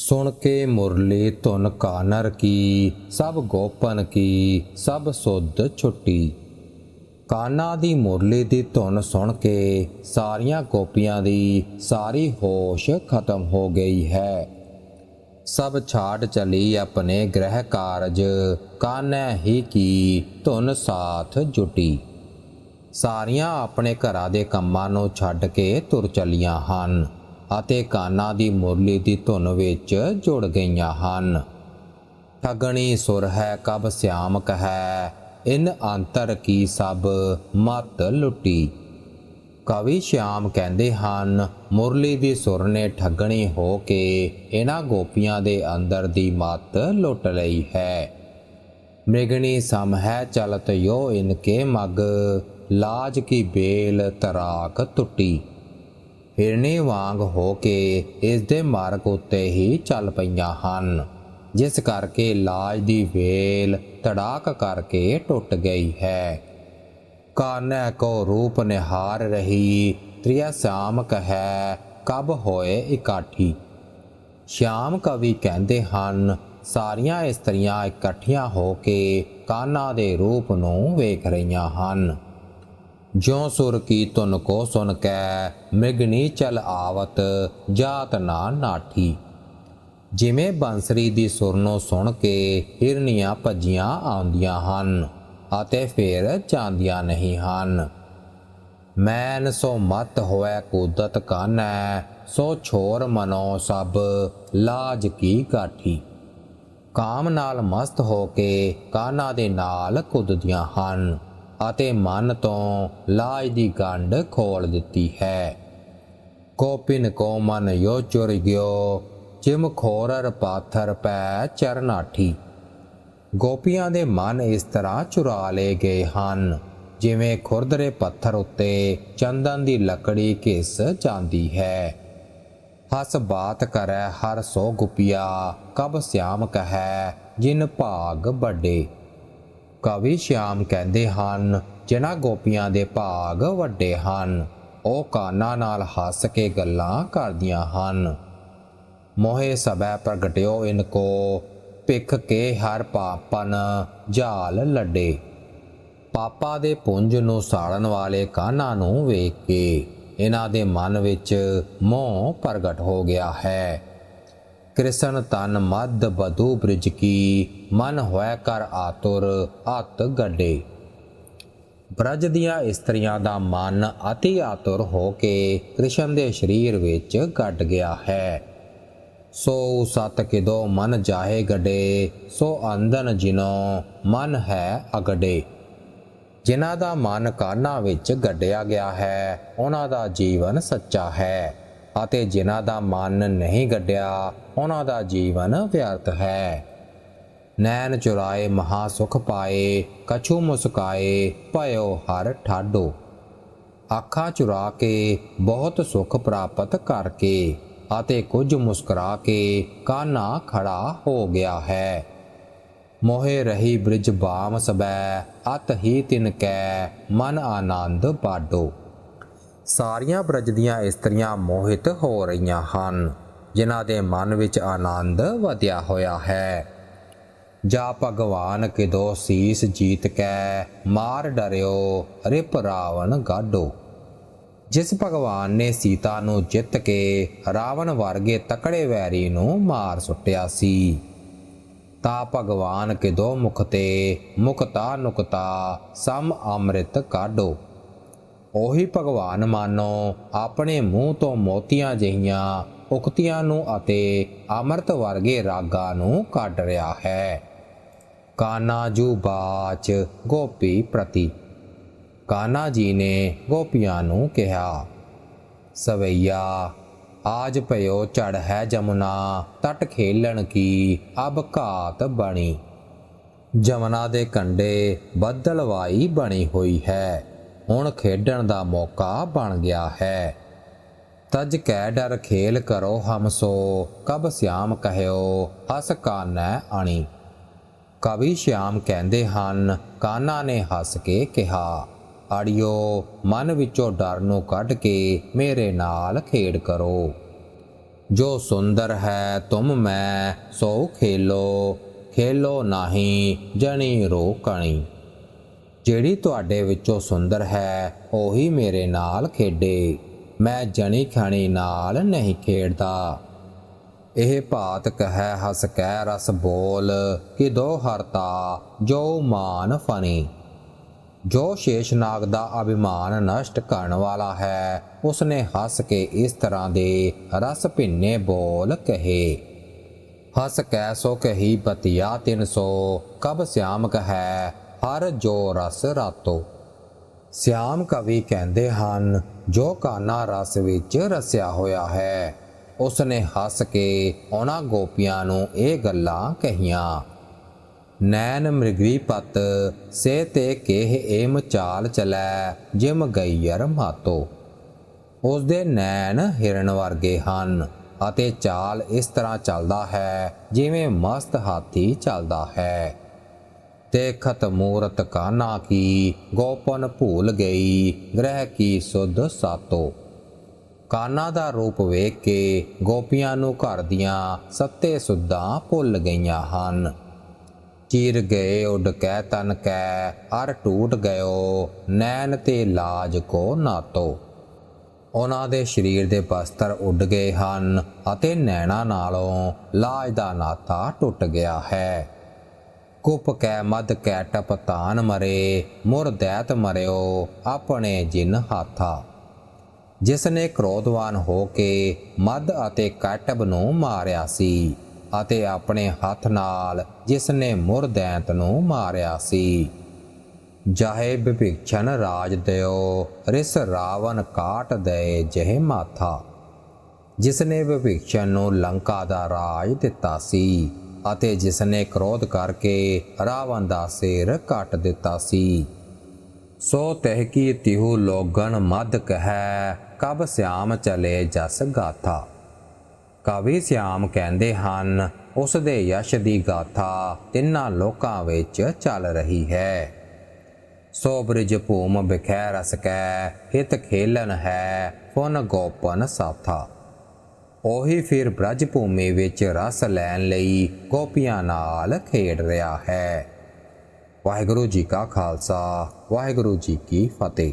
ਸੁਣ ਕੇ ਮੁਰਲੀ ਧੁਨ ਕਾਨਰ ਕੀ, ਸਭ ਗੋਪਨ ਕੀ, ਸਭ ਸੁਧ ਛੁੱਟੀ। ਕਾਨਾ ਦੀ ਮੁਰਲੀ ਦੀ ਧੁਨ ਸੁਣ ਕੇ ਸਾਰੀਆਂ ਗੋਪੀਆਂ ਦੀ ਸਾਰੀ ਹੋਸ਼ ਖਤਮ ਹੋ ਗਈ ਹੈ। ਸਭ ਛਾੜ ਚਲੀ ਆਪਣੇ ਗ੍ਰਹਿ ਕਾਰਜ, ਕਾਨੈ ਹੀ ਕੀ ਧੁਨ ਸਾਥ ਜੁਟੀ। ਸਾਰੀਆਂ ਆਪਣੇ ਘਰਾਂ ਦੇ ਕੰਮਾਂ ਨੂੰ ਛੱਡ ਕੇ ਤੁਰ ਚਲੀਆਂ ਹਨ। ਅਤੇ ਕਾਨਾਂ ਦੀ ਮੁਰਲੀ ਦੀ ਧੁਨ ਵਿੱਚ ਜੁੜ ਗਈਆਂ ਹਨ। ਠਗਣੀ ਸੁਰ ਹੈ, ਕਬ ਸਿਆਮ ਕਹੈ, ਇਨ ਅੰਤਰ ਕੀ ਸਭ ਮਤ ਲੁੱਟੀ। ਕਵੀ ਸ਼ਿਆਮ ਕਹਿੰਦੇ ਹਨ, ਮੁਰਲੀ ਦੀ ਸੁਰ ਨੇ ਠੱਗਣੀ ਹੋ ਕੇ ਇਹਨਾਂ ਗੋਪੀਆਂ ਦੇ ਅੰਦਰ ਦੀ ਮਤ ਲੁੱਟ ਲਈ ਹੈ। ਮ੍ਰਿਗਣੀ ਸਮ ਹੈ, ਚਲਤ ਯੋ ਇਨਕੇ ਮਗ, ਲਾਜ ਕੀ ਬੇਲ ਤਰਾਕ ਟੁੱਟੀ। ਹਿਰਣੀ ਵਾਂਗ ਹੋ ਕੇ ਇਸ ਦੇ ਮਾਰਗ ਉੱਤੇ ਹੀ ਚੱਲ ਪਈਆਂ ਹਨ, ਜਿਸ ਕਰਕੇ ਲਾਜ ਦੀ ਵੇਲ ਤੜਾਕ ਕਰਕੇ ਟੁੱਟ ਗਈ ਹੈ। ਕਾਨੈ ਕੋ ਰੂਪ ਨਿਹਾਰ ਰਹੀ, ਤ੍ਰਿਆ ਸ਼ਾਮ ਕਹੈ ਕਬ ਹੋਏ ਇਕਾਠੀ। ਸ਼ਾਮ ਕਵੀ ਕਹਿੰਦੇ ਹਨ, ਸਾਰੀਆਂ ਇਸਤਰੀਆਂ ਇਕੱਠੀਆਂ ਹੋ ਕੇ ਕਾਨਾ ਦੇ ਰੂਪ ਨੂੰ ਵੇਖ ਰਹੀਆਂ ਹਨ। ਜਿਉ ਸੁਰ ਕੀ ਤੁਨ ਕੋ ਸੁਨ ਕੈ ਮ੍ਰਿਗਣੀ ਚਲ ਆਵਤ, ਜਾਤ ਨਾ ਨਾਠੀ। ਜਿਵੇਂ ਬੰਸਰੀ ਦੀ ਸੁਰ ਨੂੰ ਸੁਣ ਕੇ ਹਿਰਨੀਆਂ ਭੱਜੀਆਂ ਆਉਂਦੀਆਂ ਹਨ, ਅਤੇ ਫਿਰ ਜਾਂਦੀਆਂ ਨਹੀਂ ਹਨ। ਮੈਨ ਸੋ ਮਤ ਹੋਇ ਕੁਦਤ ਕਾਨੈ, ਸੋ ਛੋਰ ਮਨੋ ਸਭ ਲਾਜ ਕੀ ਕਾਠੀ। ਕਾਮ ਨਾਲ ਮਸਤ ਹੋ ਕੇ ਕਾਨਾ ਦੇ ਨਾਲ ਕੁੱਦਦੀਆਂ ਹਨ। ਅਤੇ ਮਨ ਤੋਂ ਲਾਜ ਦੀ ਗੰਢ ਖੋਲ ਦਿੱਤੀ ਹੈ। ਕੋਪਿਨ ਕੋ ਮਨ ਯੋ ਚੁਰ ਗਿਓ, ਜਿਮ ਖੋਰਰ ਪਾਥਰ ਪੈ ਚਰਨਾਠੀ। ਗੋਪੀਆਂ ਦੇ ਮਨ ਇਸ ਤਰ੍ਹਾਂ ਚੁਰਾ ਲਏ ਗਏ ਹਨ, ਜਿਵੇਂ ਖੁਰਦਰੇ ਪੱਥਰ ਉੱਤੇ ਚੰਦਨ ਦੀ ਲੱਕੜੀ ਘਿਸ ਜਾਂਦੀ ਹੈ। ਹਸ ਬਾਤ ਕਰੈ ਹਰ ਸੋ ਗੁਪਿਆ, ਕਬ ਸਿਆਮ ਕਹੈ ਜਿਨ ਭਾਗ ਵੱਡੇ। ਕਵੀ ਸ਼ਿਆਮ ਕਹਿੰਦੇ ਹਨ, ਜਿਨ੍ਹਾਂ ਗੋਪੀਆਂ ਦੇ ਭਾਗ ਵੱਡੇ ਹਨ, ਉਹ ਕਾਨਾਂ ਨਾਲ ਹੱਸ ਕੇ ਗੱਲਾਂ ਕਰਦੀਆਂ ਹਨ। ਮੋਹੇ ਸਭੈ ਪ੍ਰਗਟਿਓ ਇਨਕੋ ਭਿਖ ਕੇ ਹਰ ਪਾਪਨ ਜਾਲ ਲੱਡੇ। ਪਾਪਾ ਦੇ ਪੁੰਜ ਨੂੰ ਸਾੜਨ ਵਾਲੇ ਕਾਨਾਂ ਨੂੰ ਵੇਖ ਕੇ ਇਹਨਾਂ ਦੇ ਮਨ ਵਿੱਚ ਮੋਹ ਪ੍ਰਗਟ ਹੋ ਗਿਆ ਹੈ। ਕ੍ਰਿਸ਼ਨ ਤਨ ਮਦ ਬਧੂ ਬ੍ਰਿਜ ਕੀ, ਮਨ ਹੋਇ ਕਰ ਆਤੁਰ ਅਤ ਗੱਡੇ। ਬ੍ਰਜ ਦੀਆਂ ਇਸਤਰੀਆਂ ਦਾ ਮਨ ਅਤੀ ਆਤੁਰ ਹੋ ਕੇ ਕ੍ਰਿਸ਼ਨ ਦੇ ਸਰੀਰ ਵਿੱਚ ਗੱਡ ਗਿਆ ਹੈ। ਸੋ ਸਤ ਕਿਦੋ ਮਨ ਜਾਹੇ ਗਡੇ, ਸੋ ਅੰਦਨ ਜਿਨੋ ਮਨ ਹੈ ਅਗੜੇ ਜਿਨ੍ਹਾਂ ਦਾ ਮਨ ਕਾਨਾ ਵਿੱਚ ਗੱਡਿਆ ਗਿਆ ਹੈ, ਉਹਨਾਂ ਦਾ ਜੀਵਨ ਸੱਚਾ ਹੈ। ਅਤੇ ਜਿਨ੍ਹਾਂ ਦਾ ਮਨ ਨਹੀਂ ਗੱਡਿਆ, ਉਹਨਾਂ ਦਾ ਜੀਵਨ ਵਿਅਰਥ ਹੈ। ਨੈਣ ਚੁਰਾਏ, ਮਹਾ ਸੁਖ ਪਾਏ, ਕਛੂ ਮੁਸਕਾਏ, ਭਇਓ ਹਰ ਠਾਡੋ। ਅੱਖਾਂ ਚੁਰਾ ਕੇ, ਬਹੁਤ ਸੁਖ ਪ੍ਰਾਪਤ ਕਰਕੇ ਅਤੇ ਕੁਝ ਮੁਸਕਰਾ ਕੇ ਕਾਨਾ ਖੜਾ ਹੋ ਗਿਆ ਹੈ। ਮੋਹੇ ਰਹੀ ਬ੍ਰਿਜ ਬਾਮ ਸਬੈ ਅਤ ਹੀ ਤਿਨ ਕੈ, ਮਨ ਆਨੰਦ ਬਾਡੋ ਸਾਰੀਆਂ ਬ੍ਰਜ ਦੀਆਂ ਇਸਤਰੀਆਂ ਮੋਹਿਤ ਹੋ ਰਹੀਆਂ ਹਨ, ਜਿਨ੍ਹਾਂ ਦੇ ਮਨ ਵਿੱਚ ਆਨੰਦ ਵਧਿਆ ਹੋਇਆ ਹੈ। ਜਾ ਭਗਵਾਨ ਕਿਦੋ ਸੀਸ ਜੀਤ ਕੈ, ਮਾਰ ਡਰਿਓ, ਰਿਪ ਰਾਵਣ ਗਾਡੋ। ਜਿਸ ਭਗਵਾਨ ਨੇ ਸੀਤਾ ਨੂੰ ਜਿੱਤ ਕੇ ਰਾਵਣ ਵਰਗੇ ਤਕੜੇ ਵੈਰੀ ਨੂੰ ਮਾਰ ਸੁੱਟਿਆ ਸੀ, ਤਾ ਭਗਵਾਨ ਕੇ ਦੋ ਮੁਖ ਤੇ ਮੁਕਤਾ ਨੁਕਤਾ ਸਮ ਅੰਮ੍ਰਿਤ ਕਾਢੋ। ਉਹੀ ਭਗਵਾਨ ਮਾਨੋ, ਆਪਣੇ ਮੂੰਹ ਤੋਂ ਮੋਤੀਆਂ ਜਿਹੀਆਂ ਉਕਤੀਆਂ ਨੂੰ ਅਤੇ ਅੰਮ੍ਰਿਤ ਵਰਗੇ ਰਾਗਾਂ ਨੂੰ ਕੱਢ ਰਿਹਾ ਹੈ। ਕਾਨਾ ਜੂ ਬਾਚ ਗੋਪੀ ਪ੍ਰਤੀ। ਕਾਨਾ ਜੀ ਨੇ ਗੋਪੀਆਂ ਨੂੰ ਕਿਹਾ, ਸਵਈਆ, ਆਜ ਭਇਓ ਚੜ ਹੈ ਜਮੁਨਾ, ਤਟ ਖੇਲਣ ਕੀ ਅਬ ਘਾਤ ਬਣੀ। ਜਮਨਾ ਦੇ ਕੰਡੇ ਬੱਦਲਵਾਈ ਬਣੀ ਹੋਈ ਹੈ। ਹੁਣ ਖੇਡਣ ਦਾ ਮੌਕਾ ਬਣ ਗਿਆ ਹੈ। ਤਜ ਕੈ ਡਰ ਖੇਲ ਕਰੋ ਹਮ ਸੋ, ਕਬ ਸਿਆਮ ਕਹਿਓ, ਹਸ ਕਾਨੈ ਅਣੀ। ਕਵੀ ਸ਼ਿਆਮ ਕਹਿੰਦੇ ਹਨ, ਕਾਨਾ ਨੇ ਹੱਸ ਕੇ ਕਿਹਾ, ਅੜਿਓ, ਮਨ ਵਿੱਚੋਂ ਡਰ ਨੂੰ ਕੱਢ ਕੇ ਮੇਰੇ ਨਾਲ ਖੇਡ ਕਰੋ। ਜੋ ਸੁੰਦਰ ਹੈ ਤੁਮ ਮੈਂ, ਸੋ ਖੇਲੋ ਖੇਲੋ ਨਹੀਂ ਜਣੀ ਰੋ ਕਣੀ। ਜਿਹੜੀ ਤੁਹਾਡੇ ਵਿੱਚੋਂ ਸੁੰਦਰ ਹੈ, ਉਹੀ ਮੇਰੇ ਨਾਲ ਖੇਡੇ। ਮੈਂ ਜਣੀ ਖਣੀ ਨਾਲ ਨਹੀਂ ਖੇਡਦਾ। ਇਹ ਭਾਤ ਕਹੈ, ਹਸ ਕਹਿ ਰਸ ਬੋਲ ਕਿ ਦੋ ਹਰਤਾ, ਜੋ ਮਾਨ ਫਨੀ ਜੋ ਸ਼ੇਸ਼ਨਾਗ ਦਾ ਅਭਿਮਾਨ ਨਸ਼ਟ ਕਰਨ ਵਾਲਾ ਹੈ, ਉਸਨੇ ਹੱਸ ਕੇ ਇਸ ਤਰ੍ਹਾਂ ਦੇ ਰਸ ਭਿੰਨੇ ਬੋਲ ਕਹੇ। ਹਸ ਕੈ, ਸੋ ਕਹੀ ਬਤਿਆ ਤਿਨ ਸੋ, ਕਬ ਸਿਆਮ ਕਹੈ ਹਰ ਜੋ ਰਸ ਰਾਤੋ। ਸਿਆਮ ਕਵੀ ਕਹਿੰਦੇ ਹਨ, ਜੋ ਕਾਨਾ ਰਸ ਵਿੱਚ ਰਸਿਆ ਹੋਇਆ ਹੈ, ਉਸਨੇ ਹੱਸ ਕੇ ਉਹਨਾਂ ਗੋਪੀਆਂ ਨੂੰ ਇਹ ਗੱਲਾਂ ਕਹੀਆਂ। ਨੈਣ ਮ੍ਰਿਗਵੀ ਪਤ ਸੇ ਤੇ ਕੇਹ ਏਮ ਚਾਲ ਚਲੈ, ਜਿਮ ਗਈਰ ਮਾਤੋ। ਉਸਦੇ ਨੈਣ ਹਿਰਨ ਵਰਗੇ ਹਨ ਅਤੇ ਚਾਲ ਇਸ ਤਰ੍ਹਾਂ ਚੱਲਦਾ ਹੈ, ਜਿਵੇਂ ਮਸਤ ਹਾਥੀ ਚੱਲਦਾ ਹੈ। ਦੇਖਤ ਮੂਰਤ ਕਾਨਾ ਕੀ, ਗੋਪਨ ਭੂਲ ਗਈ, ਗ੍ਰਹਿ ਕੀ ਸੁਧ ਸਾਤੋ। ਕਾਨਾ ਦਾ ਰੂਪ ਵੇਖ ਕੇ ਗੋਪੀਆਂ ਨੂੰ ਘਰ ਦੀਆਂ ਸੱਤੇ ਸੁੱਧਾਂ ਭੁੱਲ ਗਈਆਂ ਹਨ। ਚੀਰ ਗਏ ਉੱਡ ਕੈ ਤਨ ਕੈ, ਅਰ ਟੂਟ ਗਇਓ, ਨੈਣ ਤੇ ਲਾਜ ਕੋ ਨਾਤੋ। ਉਹਨਾਂ ਦੇ ਸਰੀਰ ਦੇ ਬਸਤਰ ਉੱਡ ਗਏ ਹਨ ਅਤੇ ਨੈਣਾ ਨਾਲੋਂ ਲਾਜ ਦਾ ਨਾਤਾ ਟੁੱਟ ਗਿਆ ਹੈ। ਕੁਪ ਕੈ ਮਦ ਕੈ ਟਪਤਾਨ ਮਰੇ, ਮੁਰ ਦੈਤ ਮਰਿਓ ਆਪਣੇ ਜਿਨ ਹਾਥਾ। ਜਿਸ ਨੇ ਕ੍ਰੋਧਵਾਨ ਹੋ ਕੇ ਮਦ ਅਤੇ ਕਟਬ ਨੂੰ ਮਾਰਿਆ ਸੀ ਅਤੇ ਆਪਣੇ ਹੱਥ ਨਾਲ ਜਿਸ ਨੇ ਮੁਰਦੈਂਤ ਨੂੰ ਮਾਰਿਆ ਸੀ। ਜਾਹੇ ਵਿਭਿਕਸ਼ਣ ਰਾਜ ਦਿਓ, ਰਿਸ ਰਾਵਣ ਕਾਟ ਦੇ ਜਹ ਮਾਥਾ। ਜਿਸ ਨੇ ਵਿਭੀਸ਼ਣ ਨੂੰ ਲੰਕਾ ਦਾ ਰਾਜ ਦਿੱਤਾ ਸੀ ਅਤੇ ਜਿਸ ਨੇ ਕ੍ਰੋਧ ਕਰਕੇ ਰਾਵਣ ਦਾ ਸਿਰ ਕੱਟ ਦਿੱਤਾ ਸੀ। ਸੋ ਤਹਿਕੀ ਤਿਹੂ ਲੋਗਣ ਮਦ ਕਹੈ, ਕਬ ਸਿਆਮ ਚਲੇ ਜਸ ਗਾਥਾ। ਕਵੀ ਸਿਆਮ ਕਹਿੰਦੇ ਹਨ, ਉਸ ਦੇ ਯਸ਼ ਦੀ ਗਾਥਾ ਤਿੰਨਾਂ ਲੋਕਾਂ ਵਿੱਚ ਚੱਲ ਰਹੀ ਹੈ। ਸੋ ਬ੍ਰਿਜ ਭੂਮ ਬਿਖੈ ਰਸ ਕੈ, ਹਿਤ ਖੇਲਨ ਹੈ ਫੁਨ ਗੋਪਨ ਸਾਥਾ। ਉਹੀ ਫਿਰ ਬ੍ਰਜ ਭੂਮੀ ਵਿੱਚ ਰਸ ਲੈਣ ਲਈ ਗੋਪੀਆਂ ਨਾਲ ਖੇਡ ਰਿਹਾ ਹੈ। ਵਾਹਿਗੁਰੂ ਜੀ ਕਾ ਖਾਲਸਾ, ਵਾਹਿਗੁਰੂ ਜੀ ਕੀ ਫਤਿਹ।